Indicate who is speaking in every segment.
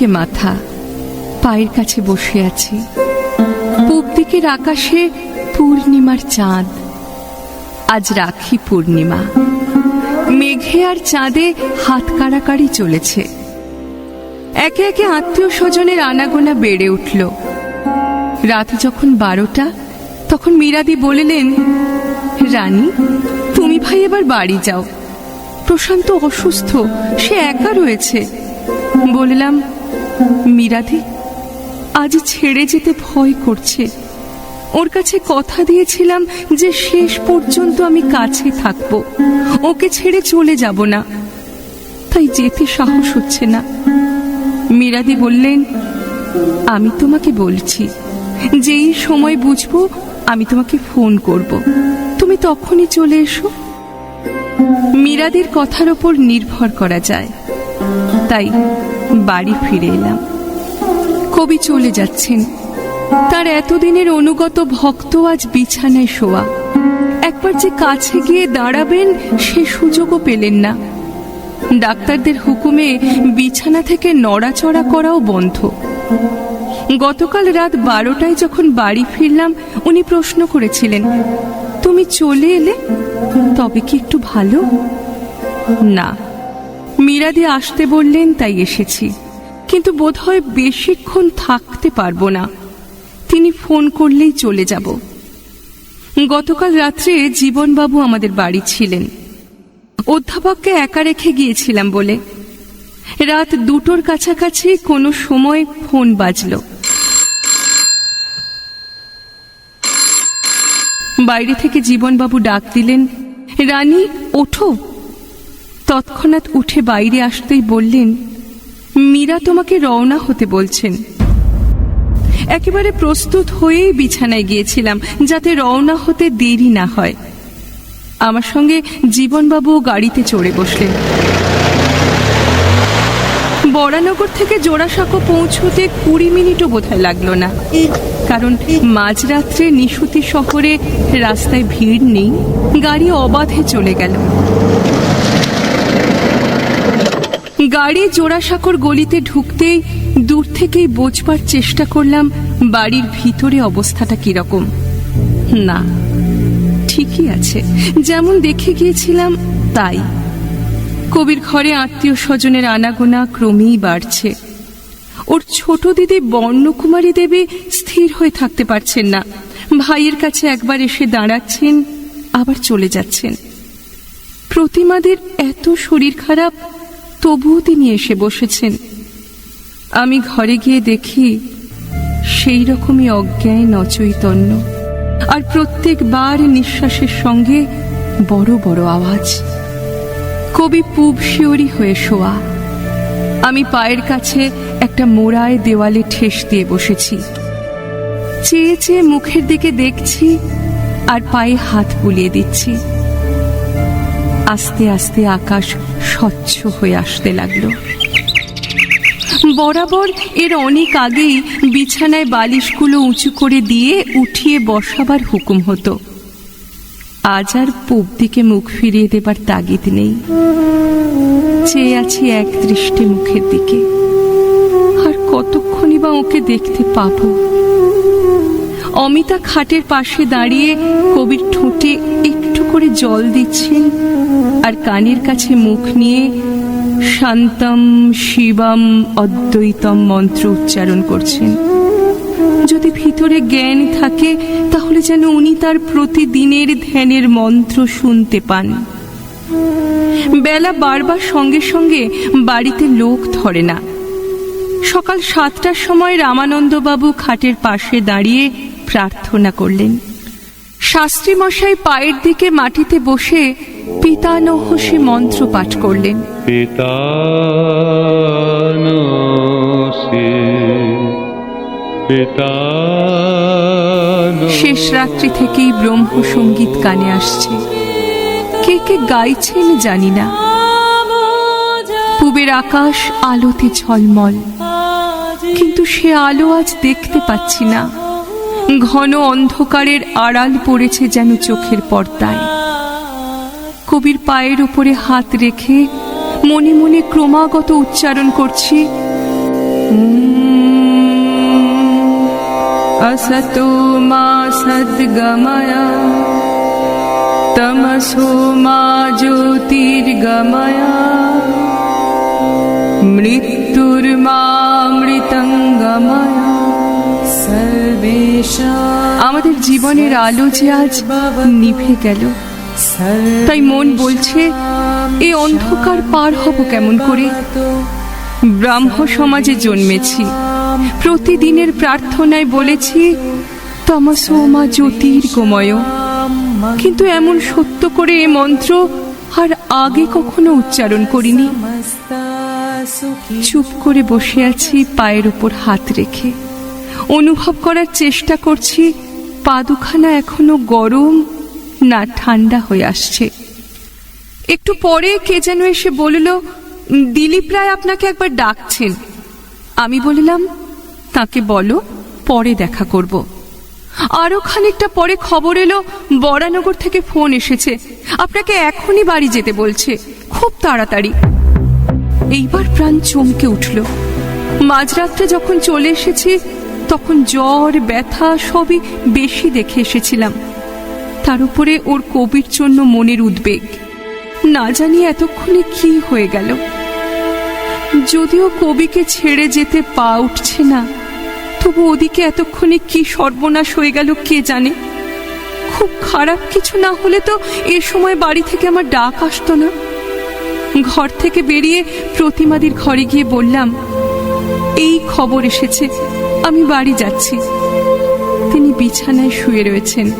Speaker 1: দিকে মাথা, পায়ের কাছে বসে আছি। পূব দিকের আকাশে পূর্ণিমার চাঁদ। আজ রাখি পূর্ণিমা। মেঘে আর চাঁদে হাত কাড়াকাড়ি চলেছে। একে একে আত্মীয় স্বজনের আনাগোনা বেড়ে উঠল। রাত যখন বারোটা, তখন মীরাদি বলিলেন, রানী, তুমি ভাই এবার বাড়ি যাও। প্রশান্ত অসুস্থ, সে একা রয়েছে। বললাম মীরাদি, আজ ছেড়ে যেতে ভয় করছে। ওর কাছে কথা দিয়েছিলাম যে শেষ পর্যন্ত আমি কাছে থাকব। ওকে ছেড়ে চলে যাব না। তাই যেতে সাহস হচ্ছে না। মীরাদি বললেন, আমি তোমাকে বলছি, যেই সময় বুঝব আমি তোমাকে ফোন করব। তুমি তখনই চলে এসো। মীরাদির কথার ওপর নির্ভর করা যায়। তাই বাড়ি ফিরে এলাম। কবি চলে যাচ্ছেন। তার এতদিনের অনুগত ভক্ত আজ বিছানায় শোয়া। একবার যে কাছে গিয়ে দাঁড়াবেন, সে সুযোগও পেলেন না। ডাক্তারদের হুকুমে বিছানা থেকে নড়াচড়া করাও বন্ধ। গতকাল রাত বারোটায় যখন বাড়ি ফিরলাম, উনি প্রশ্ন করেছিলেন, তুমি চলে এলে? তবে কি একটু ভালো? না। মীরাদি আসতে বললেন, তাই এসেছি। কিন্তু বোধহয় বেশিক্ষণ থাকতে পারব না। তিনি ফোন করলেই চলে যাব। গতকাল রাত্রে জীবনবাবু আমাদের বাড়ি ছিলেন। অধ্যাপককে একা রেখে গিয়েছিলাম বলে। রাত দুটোর কাছাকাছি কোনো সময় ফোন বাজল। বাইরে থেকে জীবনবাবু ডাক দিলেন, রানী, ওঠো। তৎক্ষণাৎ উঠে বাইরে আসতেই বললেন, মীরা তোমাকে রওনা হতে বলছেন। একেবারে প্রস্তুত হয়েই বিছানায় গিয়েছিলাম, যাতে রওনা হতে দেরি না হয়। আমার সঙ্গে জীবনবাবু গাড়িতে চড়ে বসলেন। বরানগর থেকে জোড়াসাঁকো পৌঁছতে কুড়ি মিনিটও বোধহয় লাগল না। কারণ মাঝরাত্রে নিশুতি শহরে রাস্তায় ভিড় নেই, গাড়ি অবাধে চলে গেল। গাড়ি জোড়াসাঁকোর গলিতে ঢুকতেই দূর থেকেই বোঝবার চেষ্টা করলাম বাড়ির ভিতরে অবস্থাটা কীরকম। না, ঠিকই আছে। যেমন দেখে গিয়েছিলাম, তাই। কবির ঘরে আত্মীয় স্বজনের আনাগোনা ক্রমেই বাড়ছে। ওর ছোট দিদি বর্ণকুমারী দেবী স্থির হয়ে থাকতে পারছেন না। ভাইয়ের কাছে একবার এসে দাঁড়াচ্ছেন, আবার চলে যাচ্ছেন। প্রতিমাদের এত শরীর খারাপ তবুও তিনি এসে বসেছেন। আমি ঘরে গিয়ে দেখি সেই রকমই অজ্ঞান অচৈতন্য আর প্রত্যেকবার নিঃশ্বাসের সঙ্গে বড় বড় আওয়াজ। কবি পূব শিওরি হয়ে শোয়া। আমি পায়ের কাছে একটা মোড়ায় দেওয়ালে ঠেস দিয়ে বসেছি। চেয়ে চেয়ে মুখের দিকে দেখছি আর পায়ে হাত বুলিয়ে দিচ্ছি। আস্তে আস্তে আকাশ স্বচ্ছ হয়ে আসতে লাগল। বরাবর এর অনেক আগেই বিছানায় বালিশগুলো উঁচু করে দিয়ে উঠিয়ে বসাবার হুকুম হতো। আজ আর পূব দিকে মুখ ফিরিয়ে দেবার তাগিদ নেই। চেয়ে আছি এক দৃষ্টি মুখের দিকে। আর কতক্ষণই বা ওকে দেখতে পাবো? অমিতা খাটের পাশে দাঁড়িয়ে কবির ঠোঁটে একটু করে জল দিচ্ছেন। আর কানের কাছে মুখ নিয়ে শান্তম শিবম অদ্বৈতম মন্ত্র উচ্চারণ করছেন। যদি ভিতরে জ্ঞান থাকে, তাহলে যেন উনি তার প্রতিদিনের ধ্যানের মন্ত্র শুনতে পান। বেলা বারবার সঙ্গে সঙ্গে বাড়িতে লোক ধরে না। সকাল সাতটার সময় রামানন্দবাবু খাটের পাশে দাঁড়িয়ে প্রার্থনা করলেন। শাস্ত্রী মশাই পায়ের দিকে মাটিতে বসে পিতানহসী মন্ত্র পাঠ করলেন। শেষ রাত্রি থেকেই ব্রহ্ম সংগীত কানে আসছে। কে কে গাইছেন জানি না। পূবের আকাশ আলোতে ঝলমল। কিন্তু সে আলো আজ দেখতে পাচ্ছি না। ঘন অন্ধকারের আড়াল পড়েছে যেন চোখের পর্দায়। কবির পায়ের উপরে হাত রেখে মনে মনে ক্রমাগত উচ্চারণ করছি অসতো মা সদ্গময়া, তমসো মা জ্যোতির্গময়া, মৃত্যুর
Speaker 2: মা মৃতঙ্গময়া।
Speaker 1: আমাদের জীবনের আলো যে আজ নিভে গেল। তাই মন বলছে এই অন্ধকার পার হব কেমন করে? ব্রাহ্ম সমাজে জন্মেছি। প্রতিদিনের প্রার্থনায় বলেছি তমসোমা জ্যোতির্গময়। কিন্তু এমন সত্য করে এ মন্ত্র আর আগে কখনো উচ্চারণ করিনি। চুপ করে বসে আছি পায়ের উপর হাত রেখে। অনুভব করার চেষ্টা করছি পা দুখানা এখনও গরম না ঠান্ডা হয়ে আসছে। একটু পরে কে যেন এসে বলল, দিলীপ রায় আপনাকে একবার ডাকছেন। আমি বলিলাম, তাকে বলো, পরে দেখা করব। আরও খানিকটা পরে খবর এলো, বরানগর থেকে ফোন এসেছে। আপনাকে এখনই বাড়ি যেতে বলছে, খুব তাড়াতাড়ি। এইবার প্রাণ চমকে উঠল। মাঝরাত্রে যখন চলে এসেছি তখন জ্বর, ব্যথা সবই বেশি দেখে এসেছিলাম। তার উপরে ওর কবির জন্য মনের উদ্বেগ। না জানি এতক্ষণে কি হয়ে গেল। যদিও কবিকে ছেড়ে যেতে পা উঠছে না, তবু ওদিকে এতক্ষণে কি সর্বনাশ হয়ে গেল কে জানে? খুব খারাপ কিছু না হলে তো এ সময় বাড়ি থেকে আমার ডাক আসতো না। ঘর থেকে বেরিয়ে প্রতিমাদির ঘরে গিয়ে বললাম, এই খবর এসেছে। আমি বাড়ি যাচ্ছি। তিনি বিছানায় শুয়ে রয়েছেন।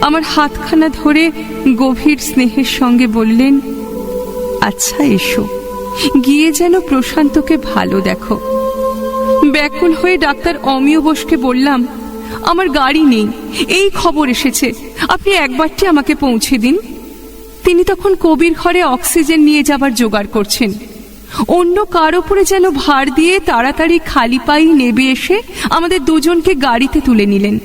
Speaker 1: আমার হাতখানা ধরে গভীর স্নেহের সঙ্গে বললেন আচ্ছা এসো। গিয়ে যেন প্রশান্তকে ভালো দেখো। ব্যাকুল হয়ে ডাক্তার অমিয় বোসকে বললাম, আমার গাড়ি নেই। এই খবর এসেছে। আপনি একবারটি আমাকে পৌঁছে দিন। তিনি তখন কবির ঘরে অক্সিজেন নিয়ে যাবার জোগাড় করছেন। অন্য কার ওপরে যেন ভার দিয়ে তাড়াতাড়ি খালি পাই নেবে এসে আমাদের দুজনকে গাড়িতে তুলে নিলেন।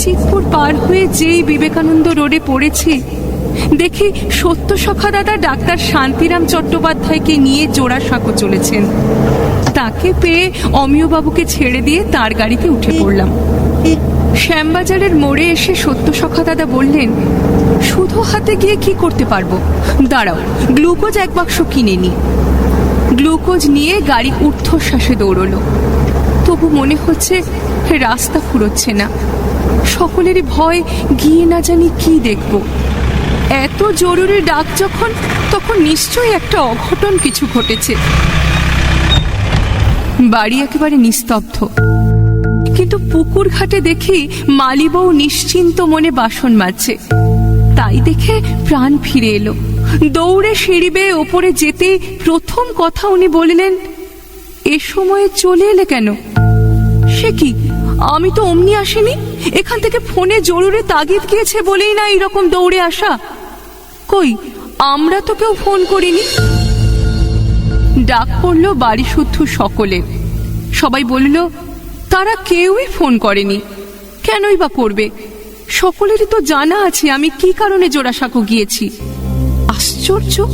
Speaker 1: চিতপুর পার হয়ে যেই বিবেকানন্দ রোডে পড়েছি, দেখি সত্য সখা দাদা ডাক্তার শান্তিরাম চট্টোপাধ্যায়কে নিয়ে জোড়া সাঁকো চলেছেন। তাকে পেয়ে অমিয়বাবুকে ছেড়ে দিয়ে তার গাড়িতে উঠে পড়লাম। শ্যামবাজারের মোড়ে এসে সত্য সখা দাদা বললেন শুধু হাতে গিয়ে কি করতে পারব? দাঁড়াও, গ্লুকোজ এক বাক্স কিনে নি। গ্লুকোজ নিয়ে গাড়ি ঊর্ধ্বশ্বাসে দৌড়লো। তবু মনে হচ্ছে রাস্তা ফুরোচ্ছে না। সকলেরই ভয়, গিয়ে না জানি কি দেখব। এত জরুরি ডাক যখন, তখন নিশ্চয়ই একটা অঘটন কিছু ঘটেছে। বাড়ি একেবারে নিস্তব্ধ। কিন্তু পুকুর ঘাটে দেখি মালিবউ নিশ্চিন্ত মনে বাসন মাজছে। তাই দেখে প্রাণ ফিরে এলো। দৌড়ে সিঁড়ি বেয়ে ওপরে যেতে প্রথম কথা উনি বললেন, এ সময়ে চলে এলে কেন? সে কি, আমি তো অমনি আসিনি? এখান থেকে ফোনে জরুরি তাগিদ গিয়েছে বলেই না এরকম দৌড়ে আসা? কই, আমরা তো কেউ ফোন করিনি? ডাক পড়ল বাড়ি শুদ্ধ সকলের সবাই বলল, তারা কেউই ফোন করেনি। কেনই বা করবে? সকলেরই তো জানা আছে, আমি কি কারণে জোড়াসাঁকো গিয়েছি। আশ্চর্য!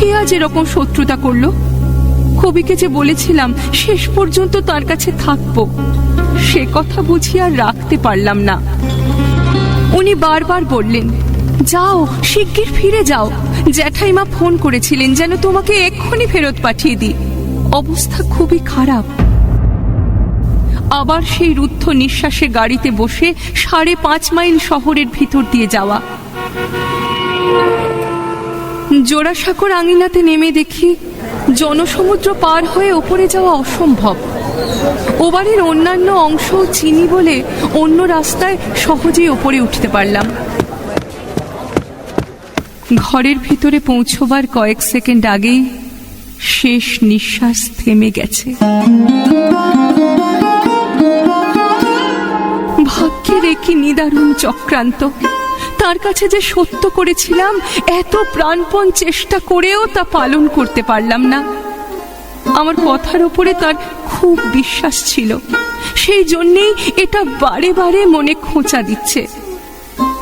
Speaker 1: কে আজ এরকম শত্রুতা করল? কবিকে যে বলেছিলাম, শেষ পর্যন্ত তার কাছে থাকব। সে কথা বুঝি আর রাখতে পারলাম না। উনি বারবার বললেন, যাও, শিগগির ফিরে যাও। জ্যাঠাইমা ফোন করেছিলেন যেন তোমাকে এক্ষুনি ফেরত পাঠিয়ে দিই। অবস্থা খুবই খারাপ। আবার সেই রুদ্ধ নিঃশ্বাসে গাড়িতে বসে সাড়ে পাঁচ মাইল শহরের ভিতর দিয়ে যাওয়া। জোড়াসাঁকোর আঙিনাতে নেমে দেখি জনসমুদ্র পার হয়ে ওপরে যাওয়া অসম্ভব। ওবারের অন্যান্য অংশ চিনি বলে অন্য রাস্তায় সহজেই ওপরে উঠতে পারলাম। ঘরের ভিতরে পৌঁছবার কয়েক সেকেন্ড আগেই শেষ নিঃশ্বাস থেমে গেছে। ভাগ্যের একই নিদারুণ চক্রান্ত। তার কাছে যে সত্য করেছিলাম, এত প্রাণপণ চেষ্টা করেও তা পালন করতে পারলাম না। আমার কথার উপরে তার খুব বিশ্বাস ছিল। সেই জন্যেই এটা বারে বারে মনে খোঁচা দিচ্ছে।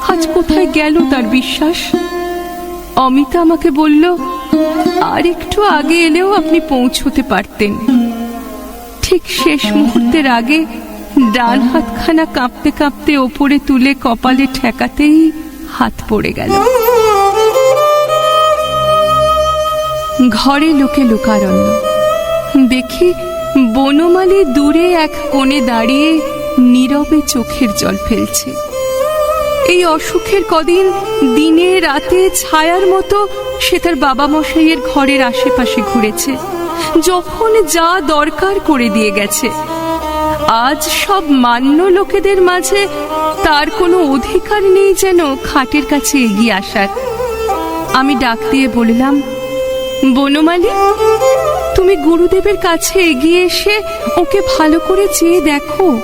Speaker 1: আজ কোথায় গেল তার বিশ্বাস? অমিতা আমাকে বলল, আর একটু আগে এলেও আপনি পৌঁছতে পারতেন। ঠিক শেষ মুহূর্তের আগে ডান হাতখানা কাঁপতে কাঁপতে ওপরে তুলে কপালে ঠেকাতেই হাত পড়ে গেল। ঘরে লোকে লোকারণ্য। দেখি বনমালী দূরে এক কোণে দাঁড়িয়ে নীরবে চোখের জল ফেলছে। এই অসুখের কদিন দিনে রাতে ছায়ার মতো সে তার বাবা মশাইয়ের ঘরের আশেপাশে ঘুরেছে। যখন যা দরকার করে দিয়ে গেছে আজ সব মান্য লোকেদের মাঝে তার কোনো অধিকার নেই যেন খাটের কাছে এগিয়ে আসার। আমি ডাক দিয়ে বললাম বনমালী তুমি গুরুদেবের কাছে এগিয়ে এসে ওকে ভালো করে চেয়ে দেখো।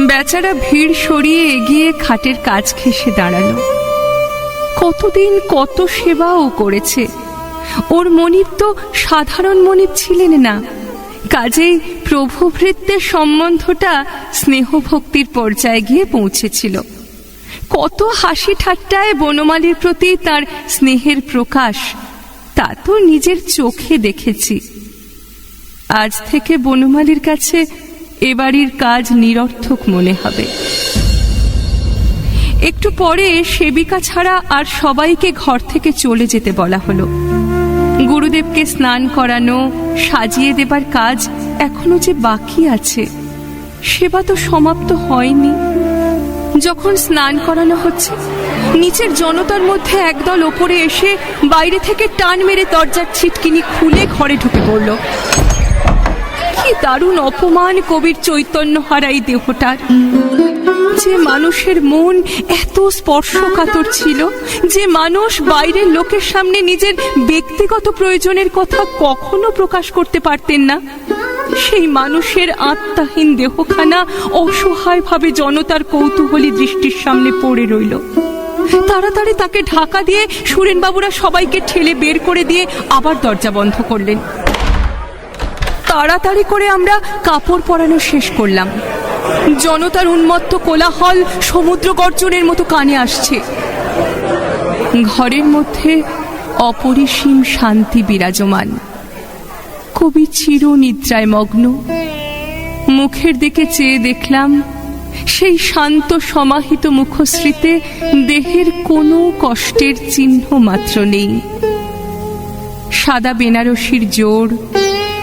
Speaker 1: বেচারা ভিড় সরিয়ে এগিয়ে খাটের কাজ ঘেসে দাঁড়াল। কতদিন কত সেবাও করেছে। ওর মনিব তো সাধারণ মনিব ছিলেন না। কাজেই প্রভু ভৃত্যের সম্বন্ধটা স্নেহভক্তির পর্যায়ে গিয়ে পৌঁছেছিল। কত হাসি ঠাট্টায় বনমালীর প্রতি তার স্নেহের প্রকাশ, তা তো নিজের চোখে দেখেছি। আজ থেকে বনমালীর কাছে এ কাজ নিরর্থক মনে হবে। একটু পরে সেবিকা ছাড়া আর সবাইকে ঘর থেকে চলে যেতে বলা হলো। গুরুদেবকে স্নান করানো, সাজিয়ে দেবার কাজ এখনও যে বাকি আছে, সেবা তো সমাপ্ত হয়নি। যখন স্নান করানো হচ্ছে, নিচের জনতার মধ্যে একদল ওপরে এসে বাইরে থেকে টান মেরে দরজার ছিটকিনি খুলে ঘরে ঢুকে পড়ল। কি দারুণ অপমান কবির চৈতন্য হারাই দেহটার। যে মানুষের মন এত স্পর্শকাতর ছিল, যে মানুষ বাইরের লোকের সামনে নিজের ব্যক্তিগত প্রয়োজনের কথা কখনো প্রকাশ করতে পারতেন না, সেই মানুষের আত্মাহীন দেহখানা অসহায়ভাবে জনতার কৌতূহলী দৃষ্টির সামনে পড়ে রইল। তাড়াতাড়ি তাকে ঢাকা দিয়ে সুরেনবাবুরা সবাইকে ঠেলে বের করে দিয়ে আবার দরজা বন্ধ করলেন। তাড়াতাড়ি করে আমরা কাপড় পরানো শেষ করলাম। জনতার উন্মত্ত কোলাহল সমুদ্র গর্জনের মতো কানে আসছে। ঘরের মধ্যে অপরিসীম শান্তি বিরাজমান। কবি চির নিদ্রায় মগ্ন মুখের দিকে চেয়ে দেখলাম সেই শান্ত সমাহিত মুখশ্রীতে দেহের কোনো কষ্টের চিহ্ন মাত্র নেই। সাদা বেনারসির জোর,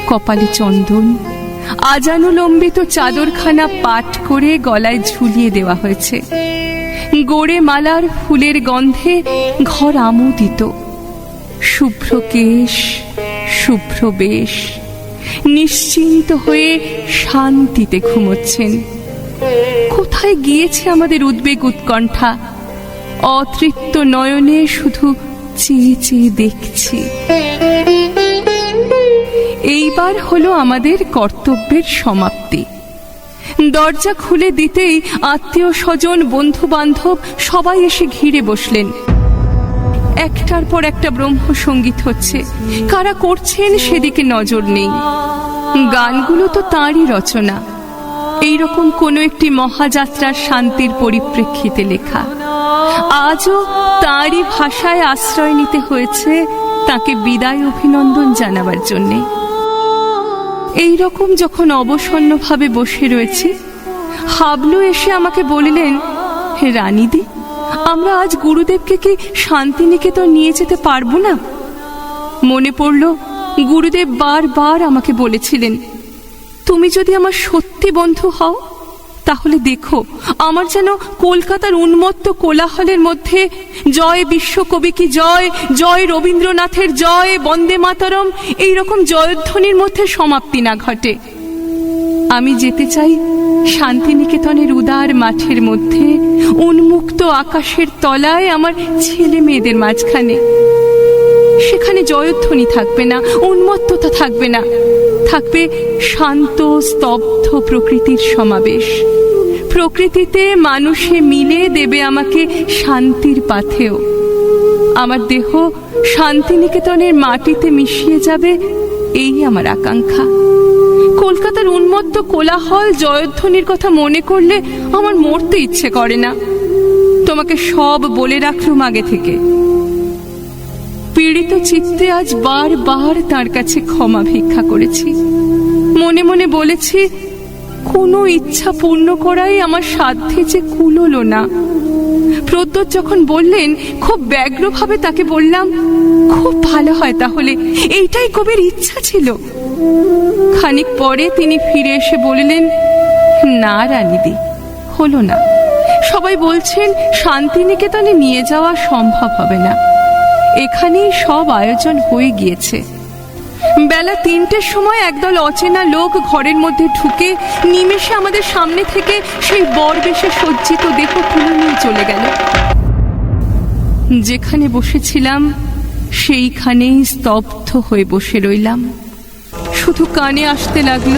Speaker 1: কপালে চন্দন আজানুলম্বিত চাদরখানা পাট করে গলায় ঝুলিয়ে দেওয়া হয়েছে। গোড়ে মালার ফুলের গন্ধে ঘর আমোদিত। শুভ্র কেশ, শুভ্র বেশ। নিশ্চিন্ত হয়ে শান্তিতে ঘুমোচ্ছেন। কোথায় গিয়েছে আমাদের উদ্বেগ উৎকণ্ঠা? অতৃপ্ত নয়নে শুধু চেয়ে চেয়ে দেখছি। এইবার হলো আমাদের কর্তব্যের সমাপ্তি। দরজা খুলে দিতেই আত্মীয় স্বজন বন্ধু বান্ধব সবাই এসে ঘিরে বসলেন। একটার পর একটা ব্রহ্মসঙ্গীত হচ্ছে। কারা করছেন সেদিকে নজর নেই। গানগুলো তো তাঁরই রচনা। এইরকম কোনো একটি মহাযাত্রার শান্তির পরিপ্রেক্ষিতে লেখা। আজও তাঁরই ভাষায় আশ্রয় নিতে হয়েছে তাকে বিদায় অভিনন্দন জানাবার জন্যে। এই রকম যখন অবসন্নভাবে বসে রয়েছি, হাবলু এসে আমাকে বলিলেন রানীদি, আমরা আজ গুরুদেবকে কি শান্তিনিকেতন নিয়ে যেতে পারব না? মনে পড়ল, গুরুদেব বারবার আমাকে বলেছিলেন, তুমি যদি আমার সত্যি বন্ধু হও তাহলে দেখো, আমার যেন কলকাতার উন্মত্ত কোলাহলের মধ্যে, জয় বিশ্বকবি কি জয় জয় রবীন্দ্রনাথের জয়, বন্দে মাতরম এই রকম জয়ধ্বনির মধ্যে সমাপ্তি না ঘটে। আমি যেতে চাই শান্তিনিকেতনের উদার মাঠের মধ্যে, উন্মুক্ত আকাশের তলায় আমার ছেলে মেয়েদের মাঝখানে। সেখানে জয়ধ্বনি থাকবে না, উন্মত্ততা থাকবে না। থাকবে শান্ত, স্তব্ধ প্রকৃতির সমাবেশ। প্রকৃতিতে মানুষে মিলে দেবে আমাকে শান্তির পাথেও। আমার দেহ শান্তিনিকেতনের মাটিতে মিশিয়ে যাবে, এই আমার আকাঙ্ক্ষা। কলকাতার উন্মত্ত কোলাহল জয়ধ্বনির কথা মনে করলে আমার মরতে ইচ্ছে করে না। তোমাকে সব বলে রাখলুম আগে থেকে। পীড়িত চিত্তে আজ বারবার তার কাছে ক্ষমা ভিক্ষা করেছি। মনে মনে বলেছি, কোনো ইচ্ছা পূর্ণ করাই আমার সাধ্যে যে কুলোলো না। প্রদ্যোৎ যখন বললেন, খুব ব্যগ্রভাবে তাকে বললাম, খুব ভালো হয় তাহলে, এইটাই কবির ইচ্ছা ছিল। খানিক পরে তিনি ফিরে এসে বললেন, না রানীদি, হলো না। সবাই বলছেন, শান্তিনিকেতনে নিয়ে যাওয়া সম্ভব হবে না। এখানেই সব আয়োজন হয়ে গিয়েছে। বেলা তিনটের সময় একদল অচেনা লোক ঘরের মধ্যে ঢুকে নিমেষে আমাদের সামনে থেকে সেই বর বেশে সজ্জিত দেহ তুলে নিয়ে চলে গেল। যেখানে বসেছিলাম, সেইখানেই স্তব্ধ হয়ে বসে রইলাম। শুধু কানে আসতে লাগল,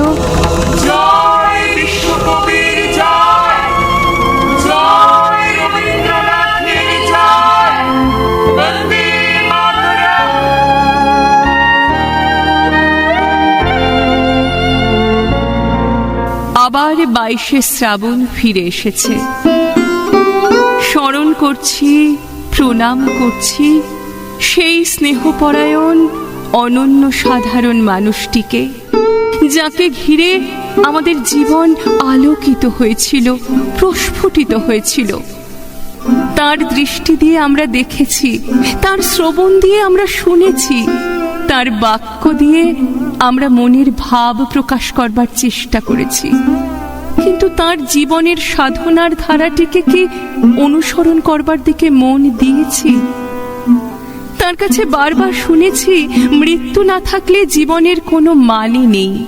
Speaker 2: জয় বিশ্বকবির
Speaker 1: বাইশে শ্রাবণ ফিরে এসেছে। স্মরণ করছি, প্রণাম করছি সেই স্নেহপরায়ণ, অনন্য সাধারণ মানুষটিকে, যাকে ঘিরে আমাদের জীবন আলোকিত হয়েছিল, প্রস্ফুটিত হয়েছিল। তার দৃষ্টি দিয়ে আমরা দেখেছি, তার শ্রবণ দিয়ে আমরা শুনেছি, তার বাক্য দিয়ে আমরা মনের ভাব প্রকাশ করবার চেষ্টা করেছি। কিন্তু তার জীবনের সাধনার ধারাটিকে কি অনুসরণ করবার দিকে মন দিয়েছি? তার কাছে বারবার শুনেছি, মৃত্যু না থাকলে জীবনের কোনো মানে নেই।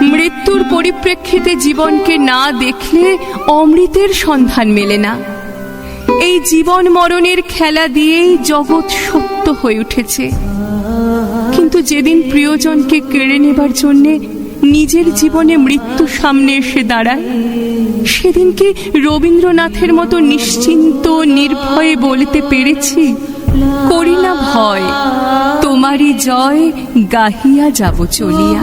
Speaker 1: মৃত্যুর পরিপ্রেক্ষিতে জীবনকে না দেখলে অমৃতের সন্ধান মেলে না। এই জীবন মরণের খেলা দিয়েই জগৎ সত্য হয়ে উঠেছে। কিন্তু যেদিন প্রিয়জনকে কেড়ে নেবার জন্যে নিজের জীবনে মৃত্যু সামনে এসে দাঁড়ায়। সেদিন কি রবীন্দ্রনাথের মতো নিশ্চিন্ত, নির্ভয়ে বলতে পেরেছি, করি না ভয়, তোমারই জয় গাহিয়া যাব চলিয়া।